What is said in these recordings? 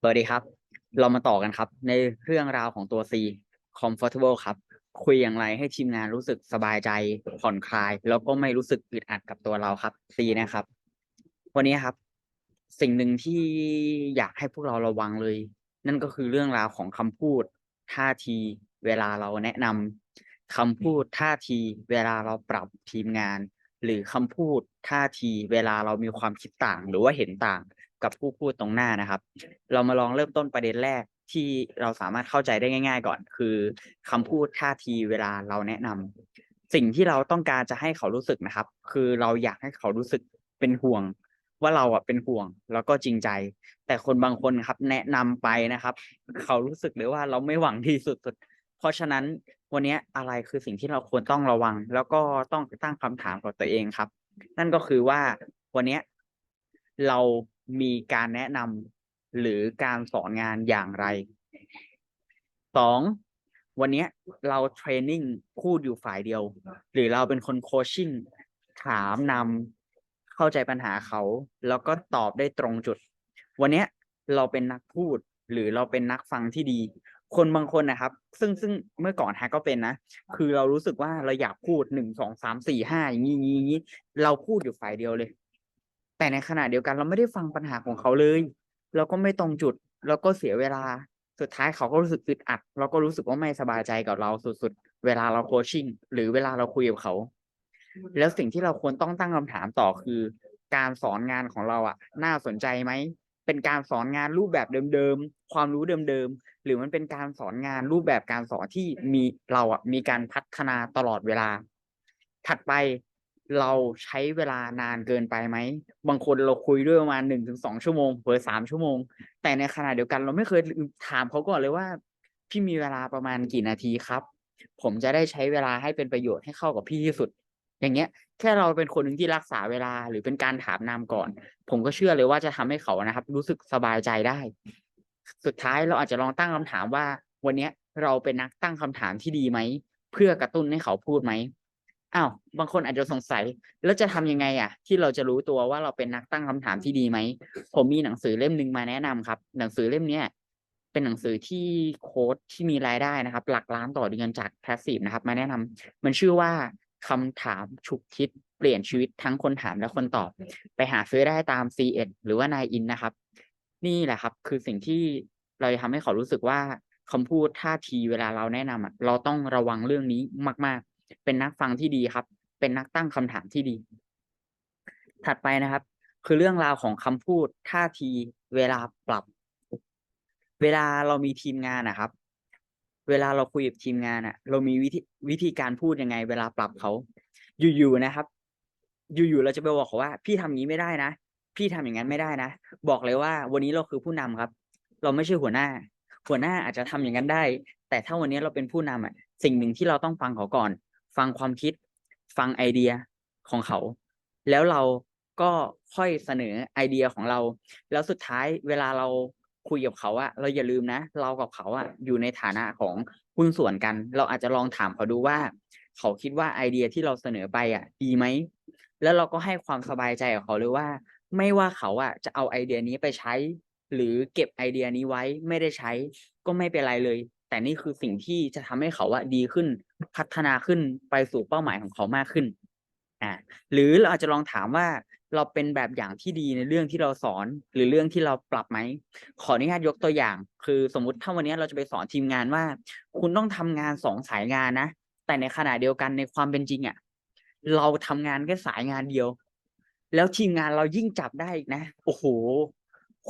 สวัสดีครับ เรามาต่อกันครับ ในเรื่องราวของตัว C comfortable ครับ คุยอย่างไรให้ทีมงานรู้สึกสบายใจผ่อนคลาย แล้วก็ไม่รู้สึกอึดอัดกับตัวเราครับ C นะครับ วันนี้ครับ สิ่งหนึ่งที่อยากให้พวกเราระวังเลย นั่นก็คือเรื่องราวของคำพูด ท่าที เวลาเราแนะนำคำพูดท่าที เวลาเราปรับทีมงาน หรือคำพูดท่าที เวลาเรามีความคิดต่าง หรือว่าเห็นต่าง กับผู้พูดตรงหน้านะครับ เรามาลองเริ่มต้นประเด็นแรกที่เราสามารถเข้าใจได้ง่าย ๆ ก่อน คือคำพูดท่าทีเวลาเราแนะนำสิ่งที่เราต้องการจะให้เขารู้สึกนะครับ คือเราอยากให้เขารู้สึกเป็นห่วง ว่าเราอะเป็นห่วงแล้วก็จริงใจ แต่คนบางคนครับ แนะนำไปนะครับ เขารู้สึกเลยว่าเราไม่หวังดีสุดๆเพราะฉะนั้นวันนี้อะไรคือสิ่งที่เราควรต้องระวัง แล้วก็ต้องตั้งคำถามกับตัวเองครับ นั่นก็คือว่าวันนี้เรา มีการแนะนำหรือการสอนงานอย่างไรสองวันนี้เราเทรนนิ่งพูดอยู่ฝ่ายเดียว หรือเราเป็นคนโคชชิ่งถามนำเข้าใจปัญหาเขา แล้วก็ตอบได้ตรงจุด วันนี้เราเป็นนักพูดหรือเราเป็นนักฟังที่ดี คนบางคนนะครับ ซึ่งซึ่งเมื่อก่อนฮะก็เป็นนะ คือเรารู้สึกว่าเราอยากพูดหนึ่งสองสามสี่ห้าอย่างนี้อย่างนี้เราพูดอยู่ฝ่ายเดียวเลย แต่ในขณะเดียวกันเราไม่ได้ฟังปัญหาของเขาเลยเราก็ไม่ตรงจุดแล้วก็เสียเวลาสุดท้ายเขาก็รู้สึกอึดอัดเราก็รู้สึกว่าไม่สบายใจกับเราสุดๆ เวลาเราโคชชิ่งหรือเวลาเราคุยกับเขา แล้วสิ่งที่เราควรต้องตั้งคำถามต่อคือ การสอนงานของเราอะน่าสนใจไหมเป็นการสอนงานรูปแบบเดิมๆ ความรู้เดิมๆ หรือมันเป็นการสอนงานรูปแบบการสอนที่มีเราอะมีการพัฒนาตลอดเวลา ถัดไป เราใช้เวลานานเกินไปไหม บางคนเราคุยด้วยประมาณหนึ่งถึงสองชั่วโมงเผอสามชั่วโมง แต่ในขณะเดียวกันเราไม่เคยถามเขาก่อนเลยว่า พี่มีเวลาประมาณกี่นาทีครับ ผมจะได้ใช้เวลาให้เป็นประโยชน์ให้เข้ากับพี่ที่สุด อย่างเงี้ย แค่เราเป็นคนหนึ่งที่รักษาเวลาหรือเป็นการถามนามก่อน ผมก็เชื่อเลยว่าจะทำให้เขานะครับ รู้สึกสบายใจได้ สุดท้ายเราอาจจะลองตั้งคำถามว่า วันเนี้ยเราเป็นนักตั้งคำถามที่ดีไหมเพื่อกระตุ้นให้เขาพูดไหม อ้าวบางคนอาจจะสงสัย แล้วจะทำยังไงอะ ที่เราจะรู้ตัวว่าเราเป็นนักตั้งคำถามที่ดีไหม ผมมีหนังสือเล่มหนึ่งมาแนะนำครับ หนังสือเล่มเนี้ยเป็นหนังสือที่โค้ดที่มีรายได้นะครับ หลักล้านต่อเดือนจาก Passive นะครับ มาแนะนำมันชื่อว่าคำถามฉุกคิดเปลี่ยนชีวิตทั้งคนถามและคนตอบ ไปหาซื้อได้ตาม c ีเอ็ดหรือว่านายอินนะครับ นี่แหละครับ คือสิ่งที่เราจะทำให้เขารู้สึกว่าคำพูดท่าทีเวลาเราแนะนำเราต้องระวังเรื่องนี้มากๆ เป็นนักฟังที่ดีครับ เป็นนักตั้งคำถามที่ดี ถัดไปนะครับ คือเรื่องราวของคำพูดท่าทีเวลาปรับ เวลาเรามีทีมงานนะครับ เวลาเราคุยกับทีมงานอะเรามีวิธีวิธีการพูดยังไง เวลาปรับเขาอยู่ๆนะครับ อยู่ๆเราจะไปบอกเขาว่า พี่ทำงี้ไม่ได้นะพี่ทำอย่างนั้นไม่ได้นะ บอกเลยว่าวันนี้เราคือผู้นำครับ เราไม่ใช่หัวหน้า หัวหน้าอาจจะทำอย่างนั้นได้ แต่ถ้าวันนี้เราเป็นผู้นำอะ สิ่งหนึ่งที่เราต้องฟังเขาก่อน ฟังความคิด ฟังไอเดียของเขา แล้วเราก็ค่อยเสนอไอเดียของเรา แล้วสุดท้ายเวลาเราคุยกับเขาอะเราอย่าลืมนะ เรากับเขาอะอยู่ในฐานะของหุ้นส่วนกัน เราอาจจะลองถามเขาดูว่า เขาคิดว่าไอเดียที่เราเสนอไปอะดีไหมแล้วเราก็ให้ความสบายใจกับเขาเลยว่า ไม่ว่าเขาอะจะเอาไอเดียนี้ไปใช้ หรือเก็บไอเดียนี้ไว้ไม่ได้ใช้ ก็ไม่เป็นไรเลย แต่นี่คือสิ่งที่จะทำให้เขาอะดีขึ้นพัฒนาขึ้นไปสู่เป้าหมายของเขามากขึ้นอ่าหรือเราอาจจะลองถามว่าเราเป็นแบบอย่างที่ดีในเรื่องที่เราสอนหรือเรื่องที่เราปรับไหม ขออนุญาตยกตัวอย่าง คือสมมุติถ้าวันนี้เราจะไปสอนทีมงานว่า คุณต้องทำงานสองสายงานนะ แต่ในขณะเดียวกันในความเป็นจริงอะ่ะเราทำงานแค่สายงานเดียว แล้วทีมงานเรายิ่งจับได้อีกนะ โอ้โห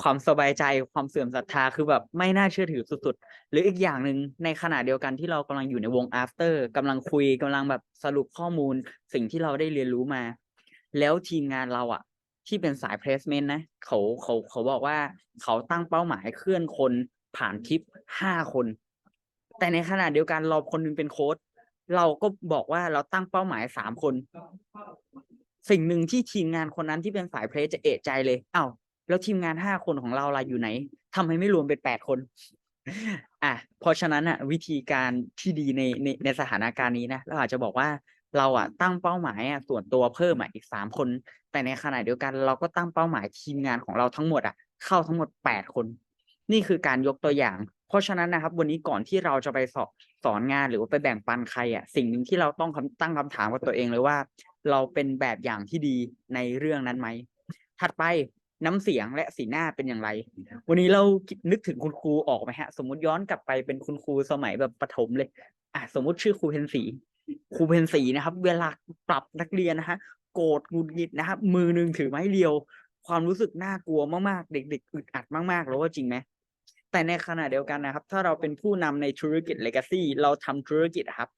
ความสบายใจความเสื่อมศรัทธาคือแบบไม่น่าเชื่อถือสุดๆ หรืออีกอย่างหนึ่งในขณะเดียวกันที่เรากำลังอยู่ในวง after กำลังคุยกำลังแบบสรุปข้อมูลสิ่งที่เราได้เรียนรู้มา แล้วทีมงานเราอะที่เป็นสาย placement นะเขาเขาเขาบอกว่าเขาตั้งเป้าหมายเคลื่อนคนผ่านคลิปห้าคน แต่ในขณะเดียวกันเราคนนึงเป็นโค้ดเราก็บอกว่าเราตั้งเป้าหมายสามคน สิ่งหนึ่งที่ทีมงานคนนั้นที่เป็นสายเพลสจะเอะใจเลยอ้าว แล้วทีมงานห้าคนของเราล่ะอยู่ไหนทำไมไม่รวมเป็นแปดคน อะเพราะฉะนั้นอะ วิธีการที่ดีในในในสถานการณ์นี้นะเราอาจจะบอกว่าเราอะตั้งเป้าหมายอะส่วนตัวเพิ่มอะอีกสามคน แต่ในขณะเดียวกัน เราก็ตั้งเป้าหมายทีมงานของเราทั้งหมดอะเข้าทั้งหมดแปดคน นี่คือการยกตัวอย่าง เพราะฉะนั้นนะครับ วันนี้ก่อนที่เราจะไปสอนสอนงานหรือว่าไปแบ่งปันใครอะสิ่งหนึ่งที่เราต้องคำตั้งคำถามกับตัวเองเลยว่า เราเป็นแบบอย่างที่ดีในเรื่องนั้นไหมถัดไป น้ำเสียงและสีหน้าเป็นอย่างไร วันนี้เรานึกถึงคุณครูออกไหมฮะ สมมติย้อนกลับไปเป็นคุณครูสมัยแบบประถมเลย อะสมมติชื่อครูเพนสีครูเพนสีนะครับ เวลาปรับนักเรียนนะฮะโกรธหงุดหงิดนะครับ มือหนึ่งถือไม้เรียว ความรู้สึกน่ากลัวมากๆ เด็ก ๆอึดอัดมากๆแล้วว่าจริงไหมแต่ในขณะเดียวกันนะครับ ถ้าเราเป็นผู้นำในธุรกิจ Legacy เราทำธุรกิจอะครับ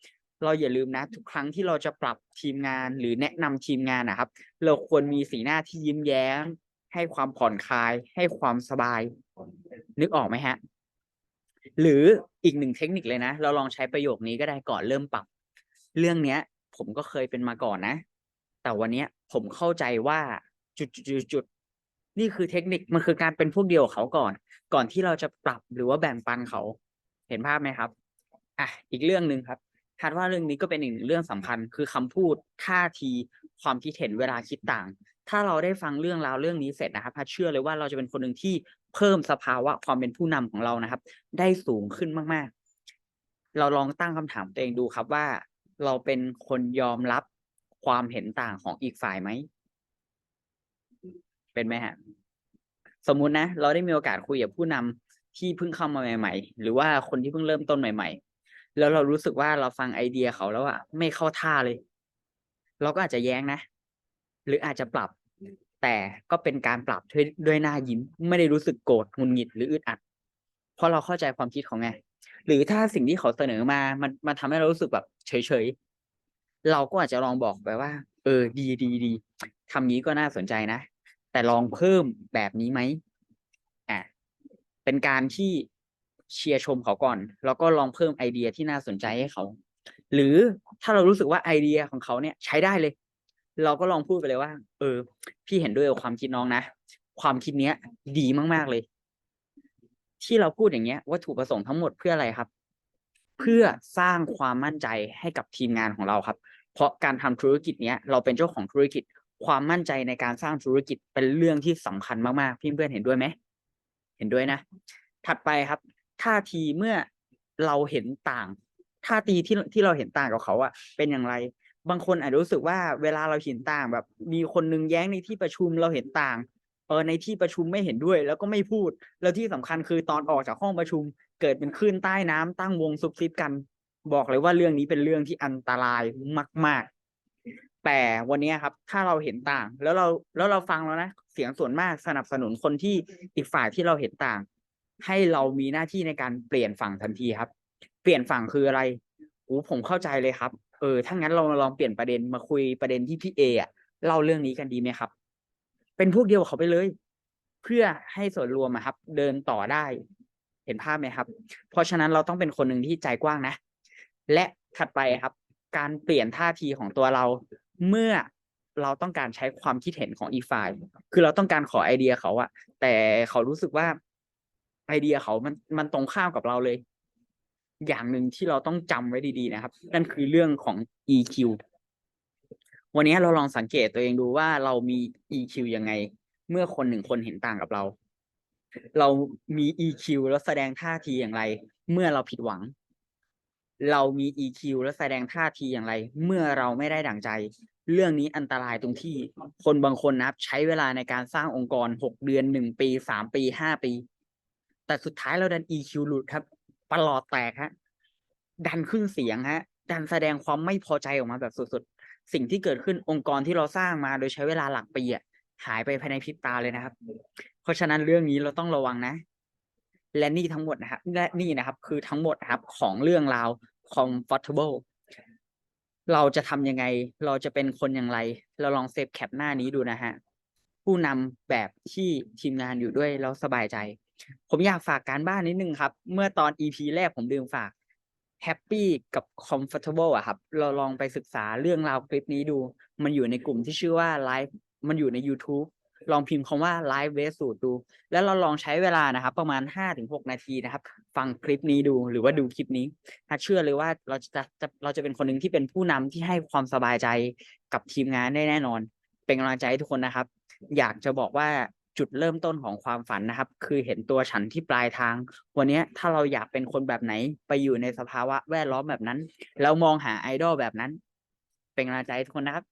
เราอย่าลืมนะ ทุกครั้งที่เราจะปรับทีมงานหรือแนะนำทีมงานนะครับ เราควรมีสีหน้าที่ยิ้มแย้ม ให้ความผ่อนคลาย ให้ความสบาย นึกออกไหมฮะ หรืออีกหนึ่งเทคนิคเลยนะ เราลองใช้ประโยคนี้ก็ได้ก่อนเริ่มปรับ เรื่องเนี้ย ผมก็เคยเป็นมาก่อนนะ แต่วันเนี้ยผมเข้าใจว่าจุดจุดจุดๆนี่คือเทคนิคมันคือการเป็นพวกเดียวกับเขาก่อน ก่อนที่เราจะปรับหรือว่าแบ่งปันเขา เห็นภาพไหมครับอะอีกเรื่องหนึ่งครับคาดว่าเรื่องนี้ก็เป็นอีกหนึ่งเรื่องสำคัญคือคำพูดท่าทีความคิดเห็นเวลาคิดต่าง ถ้าเราได้ฟังเรื่องราวเรื่องนี้เสร็จนะครับพัดเชื่อเลยว่าเราจะเป็นคนหนึ่งที่เพิ่มสภาวะความเป็นผู้นำของเรานะครับ ได้สูงขึ้นมากๆ เราลองตั้งคำถามตัวเองดูครับว่า เราเป็นคนยอมรับความเห็นต่างของอีกฝ่ายไหมเป็นไหมฮะสมมุตินะ เราได้มีโอกาสคุยกับผู้นำที่เพิ่งเข้ามาใหม่ ๆ หรือว่าคนที่เพิ่งเริ่มต้นใหม่ ๆ แล้วเรารู้สึกว่าเราฟังไอเดียเขาแล้วอะไม่เข้าท่าเลย เราก็อาจจะแย้งนะ หรืออาจจะปรับ แต่ก็เป็นการปรับด้วยด้วยหน้ายิ้ม ไม่ได้รู้สึกโกรธหงุดหงิดหรืออึดอัด เพราะเราเข้าใจความคิดเขาไง หรือถ้าสิ่งที่เขาเสนอมามันมันทำให้เรารู้สึกแบบ เฉยๆเราก็อาจจะลองบอกไปว่า เออ ดีดีดีทำงี้ก็น่าสนใจนะ แต่ลองเพิ่มแบบนี้ไหมอะเป็นการที่เชียร์ชมเขาก่อน แล้วก็ลองเพิ่มไอเดียที่น่าสนใจให้เขา หรือถ้าเรารู้สึกว่าไอเดียของเขาเนี่ยใช้ได้เลย เราก็ลองพูดไปเลยว่า เออ พี่เห็นด้วยกับความคิดน้องนะ ความคิดเนี้ย ดีมากๆเลย ที่เราพูดอย่างเงี้ยวัตถุประสงค์ทั้งหมดเพื่ออะไรครับ เพื่อสร้างความมั่นใจให้กับทีมงานของเราครับ เพราะการทำธุรกิจเนี้ย เราเป็นเจ้าของธุรกิจ ความมั่นใจในการสร้างธุรกิจเป็นเรื่องที่สำคัญมากๆพี่เพื่อนเห็นด้วยไหมเห็นด้วยนะ ถัดไปครับท่าทีเมื่อเราเห็นต่างท่าทีที่ที่เราเห็นต่างกับเขาอะเป็นอย่างไร บางคนอาจจะรู้สึกว่าเวลาเราเห็นต่างแบบ มีคนนึงแย้งในที่ประชุมเราเห็นต่างเออในที่ประชุมไม่เห็นด้วย แล้วก็ไม่พูด แล้วที่สำคัญคือตอนออกจากห้องประชุม เกิดเป็นคลื่นใต้น้ำตั้งวงซุบซิบกัน บอกเลยว่าเรื่องนี้เป็นเรื่องที่อันตรายมาก ๆ แต่วันนี้ครับ ถ้าเราเห็นต่าง แล้วเราแล้วเราฟังแล้วนะเสียงส่วนมากสนับสนุนคนที่อีกฝ่ายที่เราเห็นต่าง ให้เรามีหน้าที่ในการเปลี่ยนฝั่งทันทีครับ เปลี่ยนฝั่งคืออะไรโอ้ผมเข้าใจเลยครับ ออถ้างั้นเราลองเปลี่ยนประเด็นมาคุยประเด็นที่พี่เออะเล่าเรื่องนี้กันดีไหมครับ เป็นพวกเดียวกับเขาไปเลย เพื่อให้ส่วนรวมอะครับ เดินต่อได้ เห็นภาพไหมครับ เพราะฉะนั้นเราต้องเป็นคนหนึ่งที่ใจกว้างนะ และถัดไปครับ การเปลี่ยนท่าทีของตัวเราเมื่อเราต้องการใช้ความคิดเห็นของอีฝ่าย คือเราต้องการขอไอเดียเขาอะแต่เขารู้สึกว่าไอเดียเขามันมันตรงข้ามกับเราเลย อย่างหนึ่งที่เราต้องจำไว้ดีๆนะครับ นั่นคือเรื่องของ EQ วันนี้เราลองสังเกตตัวเองดูว่าเรามี EQ ยังไง เมื่อคนหนึ่งคนเห็นต่างกับเรา เรามี EQ แล้วแสดงท่าทีอย่างไร เมื่อเราผิดหวัง เรามี EQ และแสดงท่าทีอย่างไร เมื่อเราไม่ได้ดั่งใจ เรื่องนี้อันตรายตรงที่คนบางคนนะครับ ใช้เวลาในการสร้างองค์กรหกเดือนหนึ่งปีสามปีห้าปี แต่สุดท้ายเราดัน EQ หลุดครับ ประหลอดแตกฮะ ดันขึ้นเสียงฮะ ดันแสดงความไม่พอใจออกมาแบบสุดๆ สิ่งที่เกิดขึ้นองค์กรที่เราสร้างมาโดยใช้เวลาหลักปีอะหายไปภายในพริบตาเลยนะครับ เพราะฉะนั้นเรื่องนี้เราต้องระวังนะ และนี่ทั้งหมดนะครับ และนี่นะครับ คือทั้งหมดครับของเรื่องราว comfortable เราจะทำยังไง เราจะเป็นคนอย่างไร เราลองเซฟแคปหน้านี้ดูนะฮะ ผู้นำแบบที่ทีมงานอยู่ด้วยแล้วสบายใจ ผมอยากฝากการบ้านนิดนึงครับ เมื่อตอน EP แรกผมลืมฝาก Happy กับ Comfortable อะครับ เราลองไปศึกษาเรื่องราวคลิปนี้ดู มันอยู่ในกลุ่มที่ชื่อว่า Live มันอยู่ใน YouTube ลองพิมพ์คำว่า Live w e s t สูตรดู แล้วเราลองใช้เวลานะครับ ประมาณ 5-6 นาทีนะครับ ฟังคลิปนี้ดูหรือว่าดูคลิปนี้ถ้าเชื่อเลยว่าเราจะจะเราจะเป็นคนหนึ่งที่เป็นผู้นำที่ให้ความสบายใจกับทีมงานได้แน่นอน เป็นกำลังใจให้ทุกคนนะครับ อยากจะบอกว่า จุดเริ่มต้นของความฝันนะครับ คือเห็นตัวฉันที่ปลายทาง วันนี้ถ้าเราอยากเป็นคนแบบไหน ไปอยู่ในสภาวะแวดล้อมแบบนั้นแล้วมองหาไอดอลแบบนั้น เป็นกำลังใจทุกคนนะครับ